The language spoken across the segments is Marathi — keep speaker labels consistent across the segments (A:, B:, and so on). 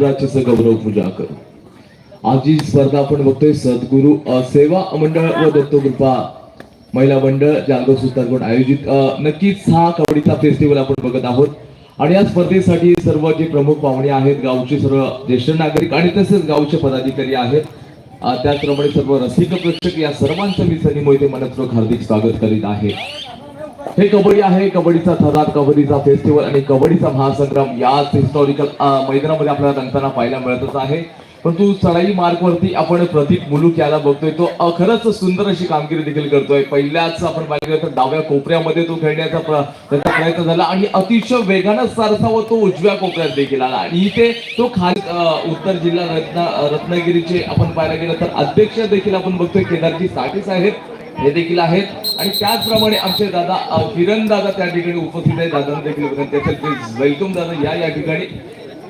A: गौरव पूजा करू. आज जी स्पर्धा आपण बघतोय सद्गुरू सेवा मंडळ व दत्तकृपा महिला मंडळ जालगाव सुतारगड आयोजित नक्कीच हा कबड्डीचा फेस्टिवल आपण बघत आहोत. आणि या स्पर्धेसाठी सर्व जे प्रमुख पाहुणे आहेत गावचे सर्व ज्येष्ठ नागरिक आणि तसेच गावचे पदाधिकारी आहेत त्याचप्रमाणे सर्व रसिक प्रेक्षक या सर्वांचं मी सनी मोहिते मनपूर्वक हार्दिक स्वागत करीत आहे. हे कबड्डी आहे कबड्डीचा थरार कबड्डीचा फेस्टिवल आणि कबड्डीचा महासंग्राम याच हिस्टॉरिकल मैदानामध्ये आपल्याला रंगताना पाहायला मिळतच आहे. परंतु चढाई मार्गवरती आपण प्रतीक मुलूक याला बघतोय. तो खरंच सुंदर अशी कामगिरी देखील करतोय. पहिल्याच आपण पाहिलं तर डाव्या कोपऱ्यामध्ये तो खेळण्याचा त्याचा प्रयत्न झाला आणि अतिशय वेगानं व तो उजव्या कोपऱ्यात देखील आला. आणि इथे तो खाली उत्तर जिल्हा रत्न रत्नागिरीचे आपण पाहायला गेलं तर अध्यक्ष देखील आपण बघतोय. केदारजी साठेच आहेत हे देखील आहेत. आणि त्याचप्रमाणे आमचे दादा किरण दादा त्या ठिकाणी उपस्थित आहेत. दादा देखील वेलकम दादा या या ठिकाणी.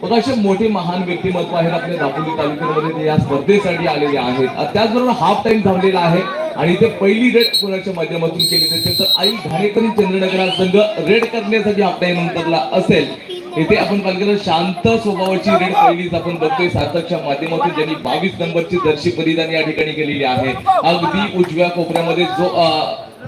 A: बघा असे मोठे महान व्यक्तिमत्व आहेत आपल्या दापोली तालुक्यामध्ये. ते या स्पर्धेसाठी आलेले आहेत. त्याचबरोबर हाफ टाइम थांबलेला आहे. आणि इथे पहिली रेड कोणाच्या माध्यमातून केली जाते? तर आई घाणेकरी चंद्रनगर संघ रेड करण्यासाठी हाफ टाइम नंतरला असेल. येथे आपण पाहिलं शांत स्वभावाची रेड पहिलीच आपण बघतोय. सार्थकच्या माध्यमातून ज्यांनी बावीस नंबरची दर्शी परिधान या ठिकाणी केलेली आहे. अगदी उजव्या कोपऱ्यामध्ये जो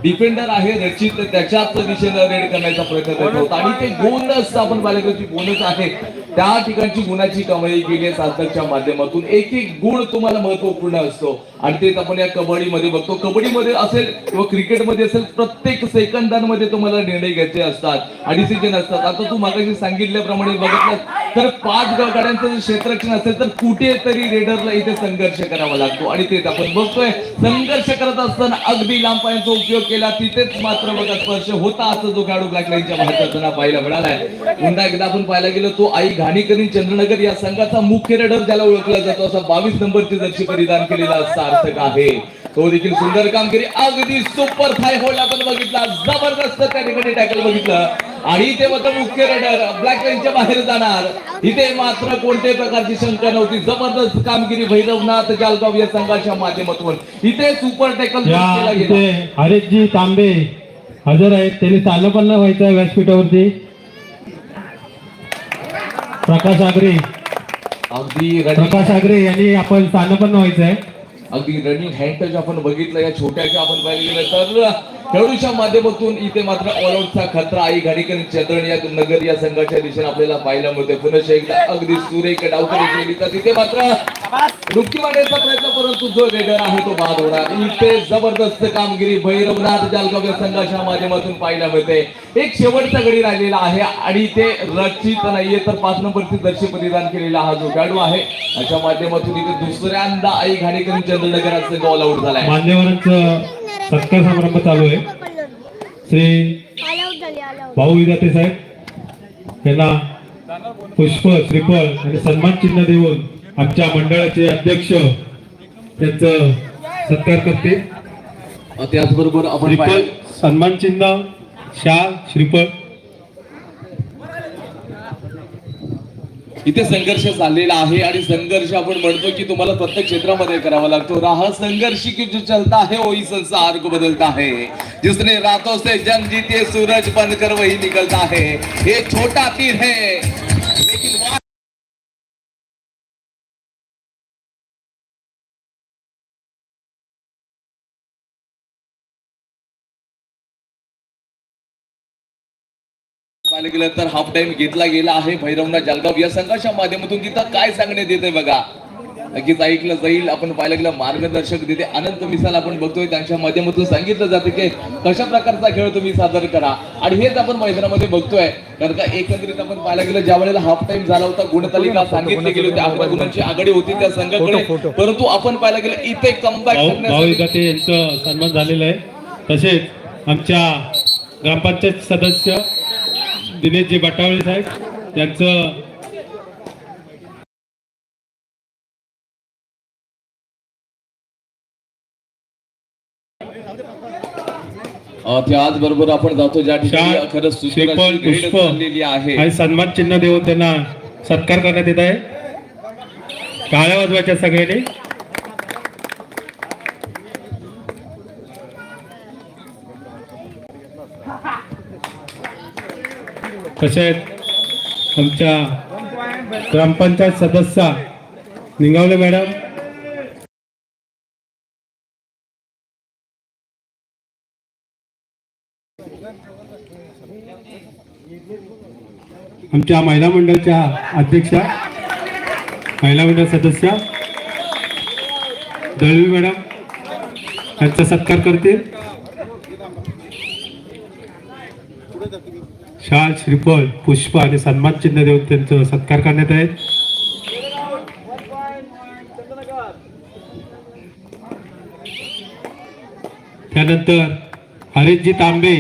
A: डिफेंडर आहे रचित त्याच्याच दिशेनं रेड करण्याचा प्रयत्न करत. होता आणि ते गोंद असतं आपण पाहिलं की बोनस आहे. त्या ठिकाणची गुणाची कमाई केली आहे माध्यमातून एक एक गुण तुम्हाला महत्त्वपूर्ण असतो. आणि तेच आपण या कबड्डीमध्ये बघतो. कबड्डीमध्ये असेल किंवा क्रिकेटमध्ये असेल प्रत्येक सेकंदांमध्ये तुम्हाला निर्णय घ्यायचे असतात. आणि डिसिजन असतात आता तू मागाशी सांगितल्याप्रमाणे बघितलं तर पाच गाड्यांचं जर क्षेत्ररक्षण असेल तर कुठेतरी रेडरला इथे संघर्ष करावा लागतो. आणि तेच आपण बघतोय संघर्ष करत असताना अगदी लांब पायांचा उपयोग केला तिथेच मात्र बघा स्पर्श होता असं जो खेळाडू ब्लॅक लाईनच्या भारताचा पाहायला मिळालाय. पुन्हा एकदा आपण पाहायला गेलो तो आई घाणीकरी चंद्रनगर या संघाचा मुख्य रेडर ज्याला ओळखला जातो असा बावीस नंबरची जर्सी परिधान केलेला सार्थक आहे. तो देखील सुंदर कामगिरी अगदी सुपर थाय होल आपण बघितला जबरदस्त त्या ठिकाणी टॅकल बघितलं. आणि इथे मात्र मुख्य रेडर ब्लॅक लाईनच्या बाहेर जाणार. इथे मात्र कोणत्याही प्रकारची शंका नव्हती. जबरदस्त कामगिरी भैरवनाथ जालगाव या संघाच्या माध्यमातून. इथे सुपर टॅकल
B: हरेशजी तांबे हजर आहेत. त्यांनी चालणं पण नाही व्हायचं व्यासपीठावरती. प्रकाश आगरे.
A: अगदी
B: प्रकाश आगरे यांनी आपण चालणं पण व्हायचं आहे
A: अगदी रनिंग हँड टच आपण बघितलं. या छोट्याशा आपण पाहिलं गेलं तर खेळूच्या माध्यमातून इथे मात्र ऑलआउटचा खतरा आई घाणीकर चंद्रन या नगर या संघाच्या दिशेने आपल्याला पाहायला मिळतोय. पुन्हा एकदा अगदी सुरेख डावकरी तिथे मात्र मारण्याचा प्रयत्न परंतु जो वेगळा आहे तो बाद होणार. इथे जबरदस्त कामगिरी भैरवनाथ जालगाव या संघाच्या माध्यमातून पाहायला मिळते. एक शेवटचा गडी राहिलेला आहे आणि ते रचित नाहीये तर पाच नंबरची दर्शी परिधान केलेला हा जो खेळाडू आहे अशा माध्यमातून इथे दुसऱ्यांदा आई घाणेकर चंद्रनगराचं हा आउट झालाय.
B: मान्यवरांचं सत्कार समारंभ चालू आहे. श्री भाऊ विधाते साहेब यांना पुष्प श्रीफळ आणि सन्मान चिन्ह देऊन आमच्या मंडळाचे अध्यक्ष त्यांचं सत्कार करते.
A: त्याचबरोबर आपण
B: सन्मान चिन्ह शाल श्रीफळ
A: इथे संघर्ष चाललेला आहे आणि संघर्ष आपण म्हणतो की तुम्हाला प्रत्येक क्षेत्रामध्ये करावा लागतो. राह संघर्ष की जो चलता है वही संसार को बदलता है जिसने रातों से जंग जीते सूरज बनकर वही निकलता है ये छोटा तीर है पाहायला गेलं तर हाफ टाइम घेतला गेला आहे भैरवनाथ जालगाव या संघाच्या माध्यमातून तिथं काय सांगण्यात येते बघा? नक्कीच ऐकलं जाईल. आपण पाहायला गेलं मार्गदर्शक तिथे अनंत मिसाल आपण बघतोय त्यांच्या माध्यमातून सांगितलं जातं की कशा प्रकारचा खेळ तुम्ही सादर करा. आणि हेच आपण मैदानामध्ये बघतोय. कारण का एकंदरीत आपण पाहायला गेलं ज्या वेळेला हाफ टाइम झाला होता गुणतालिका सांगितली गेली होती. अकरा गुणांची आघाडी होती त्या संघाकडे. परंतु आपण पाहायला गेलं इथे कमबॅक
B: यांचं सन्मान झालेलं आहे. तसेच आमच्या ग्रामपंचायत सदस्य दिनेशजी बटावळे साहेब त्यांचं
A: अं, त्याचबरोबर आपण जातो ज्या ठिकाणी खरंच
B: पुष्प
A: आहे.
B: आणि सन्मान चिन्ह देऊन त्यांना सत्कार करण्यात येत आहे. टाळ्या वाजवायच्या सगळ्यांनी. तसेच आमच्या ग्रामपंचायत सदस्य निंगावले मॅडम. आमच्या महिला मंडळच्या अध्यक्षा महिला मंडळ सदस्य दळवी मॅडम यांचा सत्कार करतील. शाल श्रीफळ पुष्प आणि सन्मान चिन्ह देऊन त्यांचा सत्कार करण्यात आहे त्यानंतर हरीशजी तांबे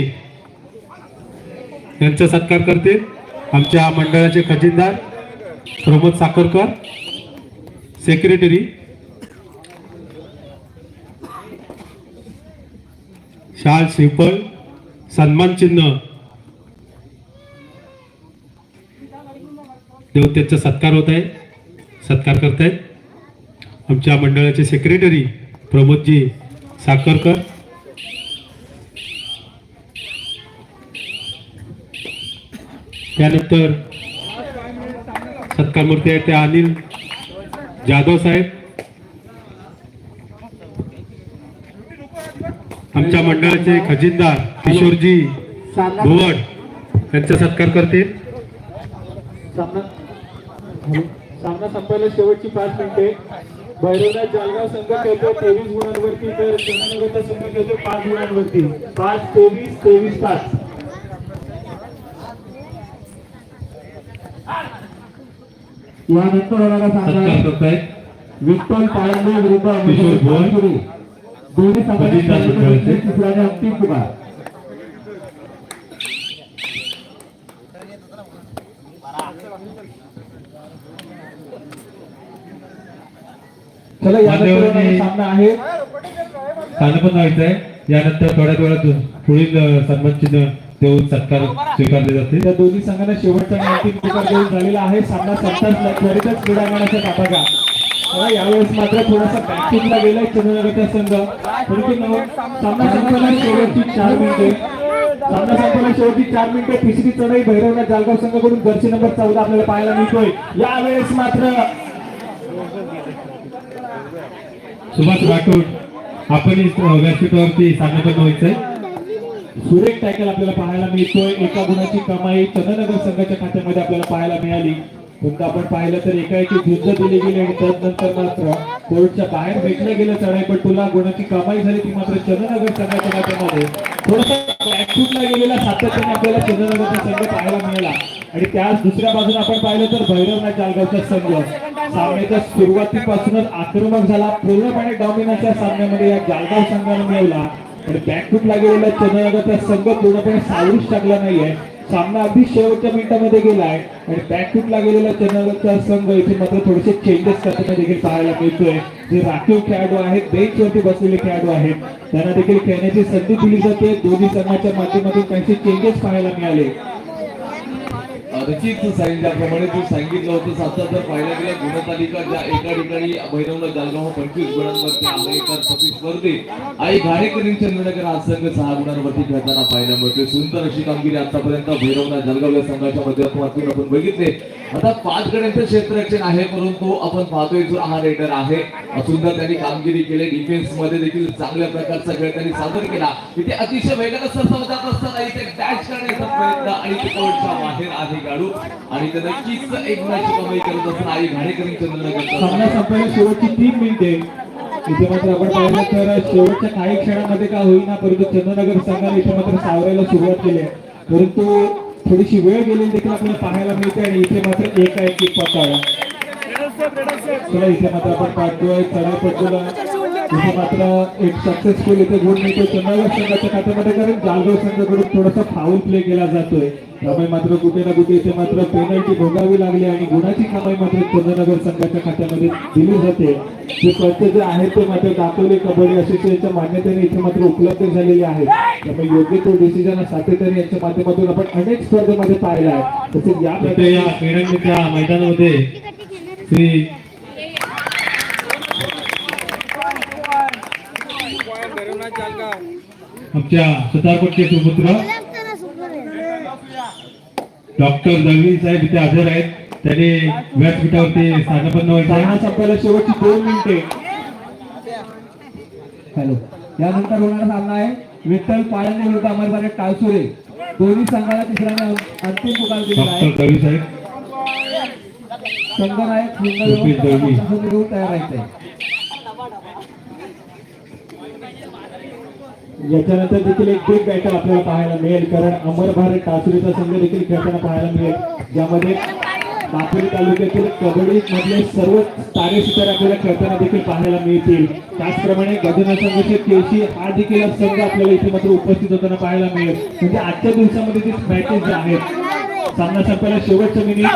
B: यांचा सत्कार करतील. आमच्या मंडळाचे खजिनदार प्रमोद साखरकर सेक्रेटरी शाल श्रीफळ सन्मान चिन्ह देऊन त्यांचा सत्कार होत आहे. सत्कार करतायत. आमच्या मंडळाचे सेक्रेटरी प्रमोदजी साखरकर. त्यानंतर सत्कार मूर्ती आहेत त्या अनिल जाधव साहेब. आमच्या मंडळाचे खजिनदार किशोरजी भुवड यांचा सत्कार करतील.
C: सामना संपायला शेवटची पाच मिनिटे. भैरवनाथ जळगाव संघ खेळतो तेवीस गुणांवरती तर संघ खेळतो पाच गुणांवरती. पाच तेवीस तेवीस पाच. यानंतर होणारा सामना विठ्ठल पाळंदे विरुद्ध दोन्ही आणि अंतिम कुमार सामना आहे.
B: स्थानपण व्हायचं आहे. यानंतर थोड्याच वेळात पुढील सन्मान चिन्ह देऊन सत्कार स्वीकारले जातील.
C: त्या दोन्ही संघांना शेवटचा अंतिम पुकार देऊन झालेला आहे. सामना संपताच त्वरितच क्रीडांगणाच्या मला यावेळेस मात्र थोडासा बॅटिंगला गेलाय चंद्रनगरचा संघ. परंतु सामना संपला शेवटची चार मिनिटे. सामना संपला शेवटची चार मिनिटे. तिसरी चढाई भैरवनाथ जालगाव संघाकडून जर्सी नंबर चौदा आपल्याला पाहायला मिळतोय. यावेळेस मात्र
B: सुभाष राठोड आपणही व्यासपीठावरती सांगत व्हायचंय.
C: सुरेख टायकल आपल्याला पाहायला मिळतोय. एका गुणाची कमाई चंद्रनगर संघाच्या खात्यामध्ये आपल्याला पाहायला मिळाली. फक्त आपण पाहिलं तर एका एकी झुंज दिली गेली आणि त्यानंतर मात्र कोर्टच्या बाहेर भेटलं गेलं चढाई पण तुला गुणाची कमाई झाली ती मात्र चंद्रनगर संघाच्या खात्यामध्ये. थोडासा गेलेला सातत्याने आपल्याला चंद्रनगरचा संघ पाहायला मिळाला. आणि त्याच दुसऱ्या बाजूला आपण पाहिलं तर भैरवनाथ जालगावचा संघ. सामन्याच्या सुरुवातीपासूनच आक्रमक झाला. पूर्णपणे डॉमिनस या सामन्यामध्ये या जालगाव संघाने मिळवला पण बॅकफूट गेलेला चंद्रनगरचा संघ पूर्णपणे सावरूच टाकला नाहीये. सामना अगदी शेवटच्या मिनिटामध्ये गेलाय. आणि बॅकफूट गेलेला चंद्रनगरचा संघ इथे मात्र थोडेसे चेंजेस करताना देखील पाहायला मिळतोय. जे राखीव खेळाडू आहेत बेंचवरती बसलेले खेळाडू आहेत त्यांना देखील खेळण्याची संधी दिली जाते. दोन्ही संघाच्या माध्यमातून काही चेंजेस पाहायला मिळाले.
A: रचित सांगितल्याप्रमाणे तू सांगितलं होतं आता जर पाहायला गेलं गुणतालिका ज्या एका ठिकाणी भैरवनाथ जालगाव पंचवीस गुणांवरती आलं आहे तर वरती आई घारेकरी निर्णयकर आज संघ सहा गुणांवरती खेळताना पाहायला मिळतोय. सुंदर अशी कामगिरी आतापर्यंत भैरवनाथ जालगाव या संघाच्या माध्यमातून आपण बघितले. आता पाच गड्यांचं क्षेत्ररक्षण आहे परंतु आपण पाहतोय जो हा रेडर आहे सुंदर त्यांनी कामगिरी केली डिफेन्समध्ये देखील चांगल्या प्रकारचा खेळ त्यांनी सादर केला. इथे अतिशय वेगानं सरसावतात असताना इथे डॅश करण्याचा प्रयत्न आणि तिकडच्या बाहेर आहे खेळाडू. आणि ते नक्कीच एक मॅच कमाई करत असताना आई घाणेकरी चंद्रनगरचा
C: सामना संपायला शेवटची तीन मिनिटे इथे मात्र आपण पाहिलं तर शेवटच्या काही क्षणामध्ये का होईना परंतु चंद्रनगर संघाने इथे मात्र सावरायला सुरुवात केली आहे. परंतु थोडीशी वेळ गेलेली देखील आपल्याला पाहायला मिळते आणि इथे मात्र एकाएकी पकड चला इथे मात्र आपण पाहतोय चढा पडलेला इथे मात्र एक सक्सेसफुल इथे गुण मिळतो चंद्रनगर संघाच्या खात्यामध्ये कारण जालगाव संघाकडून थोडासा फाऊल प्ले केला जातोय. त्यामुळे मात्र कुठे ना कुठे इथे मात्र पेनल्टी भोगावी लागली आणि गुणाची कमाई मात्र चंद्रनगर संघाच्या खात्यामध्ये दिली जाते. जे पद्धत जे आहे ते मात्र दाखवले कबड्डी असोसिएशनच्या मान्यतेने इथे मात्र उपलब्ध झालेली आहेत. त्यामुळे योग्य तो डिसिजन सातत्याने यांच्या माध्यमातून आपण अनेक स्पर्धेमध्ये पाहिला आहे. तसेच या
B: इथे या मैदानामध्ये श्री आमच्या सतारपटचे सुपुत्र डॉक्टर दळवी साहेब इथे हजर आहेत. त्याने व्यासपीठावरती स्थानपन्न व्हायचं.
C: संपायला शेवटची दोन मिनिटे.
D: हॅलो. यानंतर होणारा सामना आहे विठ्ठल पाळणे विरुद्ध अमरबारे टाळसुरे. दोन्ही संघाला तिसऱ्याने अंतिम पुकार दिलेला आहे.
B: डॉक्टर कवी साहेब.
D: संघनायक
B: सुपीत दळवी.
D: घेऊन तयार राहायचंय.
C: याच्यानंतर देखील एक बिग बॅटल आपल्याला पाहायला मिळेल. कारण अमर भारत टाचुरीचा संघ देखील खेळताना पाहायला मिळेल. ज्यामध्ये दापोली तालुक्यातील कबड्डी मधले सर्व तारेसितारे आपल्याला खेळताना देखील पाहायला मिळतील. त्याचप्रमाणे गजना संघाचे केशी हा देखील संघ आपल्याला इथे मात्र उपस्थित होताना पाहायला मिळेल. म्हणजे आजच्या दिवसामध्ये जे मॅचेस जे आहेत सामना संपायला शेवटचं मिनिट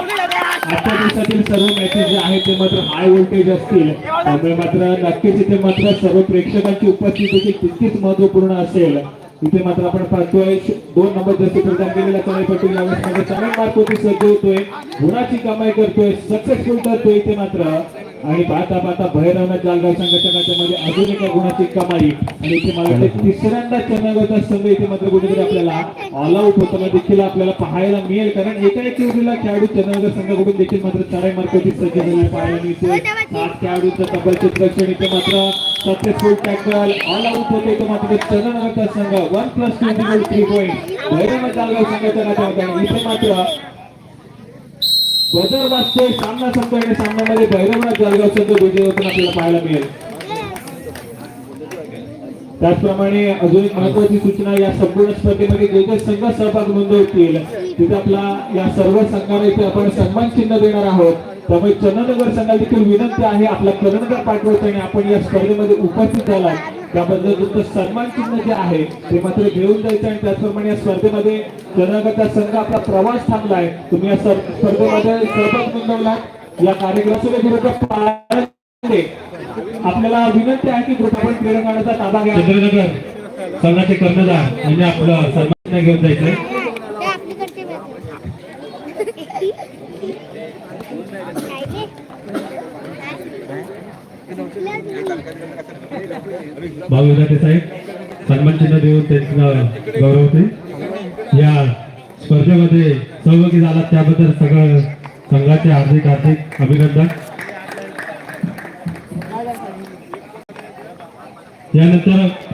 C: आजच्या दिवसातील सर्व मॅचेस जे आहेत ते मात्र हाय व्होल्टेज असतील. त्यामुळे मात्र नक्कीच इथे मात्र सर्व प्रेक्षकांची उपस्थिती तितकीच महत्त्वपूर्ण असेल. इथे मात्र आपण पाहतोय दोन नंबर जसे प्रदान केलेला समीर पटेल यावेळेस सज्ज होतोय. गुणाची कमाई करतोय सक्सेसफुल करतोय इथे मात्र. आणि पाहता पाहता भैरवनाथ जालगाव संघटनाच्या मध्ये अजून एका गुणाची कमाई. आणि इथे मला तिसऱ्यांदा चंद्रगावचा संघ इथे मात्र कुठेतरी आपल्याला ऑल आउट होताना देखील आपल्याला पाहायला मिळेल. कारण एका एक जोडीला खेळाडू चंद्रनगर संघाकडून देखील मात्र चढाई मार्कोटी सज्ज झालेली पाहायला मिळते. सात खेळाडूचं तब्बल चित्रक्षण इथे मात्र सक्सेसफुल टॅकल ऑल आउट होते. इथे मात्र चंद्रनगरचा संघ one plus twenty three point Bhairavnath Jalgaon संघाच्या इथे मात्र बदर वाजते सामना संपतोय आणि सामन्यामध्ये भैरवनाथ जालगाव संघ विजय होताना आपल्याला पाहायला मिळेल. त्याचप्रमाणे अजून एक महत्वाची सूचना या संपूर्ण स्पर्धेमध्ये जे जे संघ सहभाग नोंदवतील तिथे आपला या सर्व संघाला इथे आपण सन्मान चिन्ह देणार आहोत. त्यामुळे चंदनगर संघाला देखील विनंती आहे आपला कर्णधार पाठवत आणि आपण या स्पर्धेमध्ये उपस्थित झाला त्याबद्दल तुमचं सन्मान चिन्ह जे आहे ते मात्र घेऊन जायचं आणि त्याचप्रमाणे या स्पर्धेमध्ये चंदनगरचा संघ आपला प्रवास थांबलाय. तुम्ही या स्पर्धेमध्ये सहभाग नोंदवला या कार्यक्रमाच्या आपल्याला विनंती आहे की कृपया आपण क्रीडांगणाचा ताबा घ्या.
B: चंद्रनगर संघाचे कर्णधार म्हणजे आपलं सन्मान घेऊन जायचंय
E: ते आपल्याकडचे
B: भाऊ विधाते साहेब सन्मान चिन्ह देऊन त्यांना गौरवते या स्पर्धेमध्ये सहभागी झाला त्याबद्दल सगळं संघाचे हार्दिक हार्दिक अभिनंदन. यानंतर